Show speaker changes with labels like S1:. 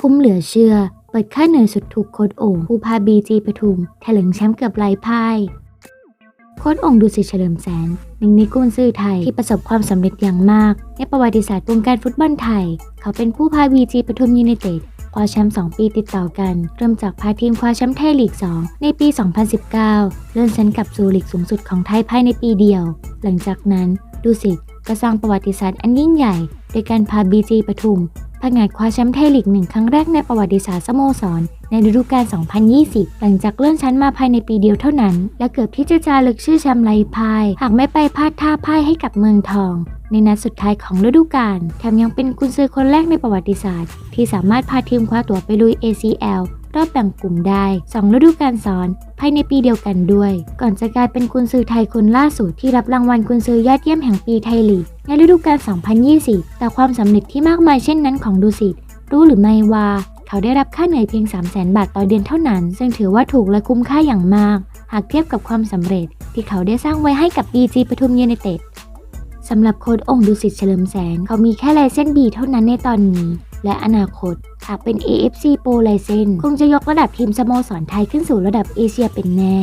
S1: คุ้มเหลือเชื่อ เปิดค่าเหนื่อยสุดถูกโค้ดโอ่งผู้พาบีจีปทุมแถลงแชมป์เกือบไร้พ่าย โค้ดองดูสิเฉลิมแสนหนึ่งในกุนซือไทยที่ประสบความสำเร็จอย่างมาก ในประวัติศาสตร์วงการฟุตบอลไทย เขาเป็นผู้พาบีจีปทุมยูไนเต็ดคว้าแชมป์ 2 ปีติดต่อกัน เริ่มจากพาทีมคว้าแชมป์ไทยลีก 2 ในปี 2019 เลื่อนชั้นกลับสู่ลีกสูงสุดของไทยภายในปีเดียว หลังจากนั้นดูสิตก็สร้างประวัติศาสตร์อันยิ่งใหญ่ โดยการพาบีจีปทุม ผงาดคว้าแชมป์ไทยลีกหนึ่งครั้งแรกในประวัติศาสตร์สโมสร ในฤดูกาล 2020 หลังจากเลื่อนชั้นมาภายในปีเดียวเท่านั้น และเกือบที่จะจารึกชื่อแชมป์ไรพาย หากไม่ไปพลาดท่าพ่ายให้กับเมืองทอง ในนัดสุดท้ายของฤดูกาลแถมยังเป็นกุนซือคนแรกในประวัติศาสตร์ ที่สามารถพาทีมคว้าตั๋วไปลุย ACL รอบแบ่งกลุ่มได้ 2 ฤดูกาลซ้อน ภายในปีเดียวกันด้วย ก่อนจะกลายเป็นกุนซือไทยคนล่าสุดที่รับรางวัลกุนซือยอดเยี่ยมแห่งปีไทยลีกในฤดูกาล 2020 แต่ความสำเร็จที่มากมายเช่นนั้นของดูสิตรู้หรือไม่ว่าเขาได้รับค่าเหนื่อยเพียง 3 0 0 0 0 0 บาทต่อเดือนเท่านั้น ซึ่งถือว่าถูกและคุ้มค่าอย่างมาก หากเทียบกับความสำเร็จ ที่เขาได้สร้างไว้ให้กับ BG ปทุมยูไนเต็ดสำหรับโค้ดองค์ดุสิตเฉลิมแสง เขามีแค่ลายเส้น B เท่านั้นในตอนนี้ และอนาคตหากเป็น AFC Pro License คงจะยกระดับทีมสโมสรไทยขึ้นสู่ระดับเอเชียเป็นแน่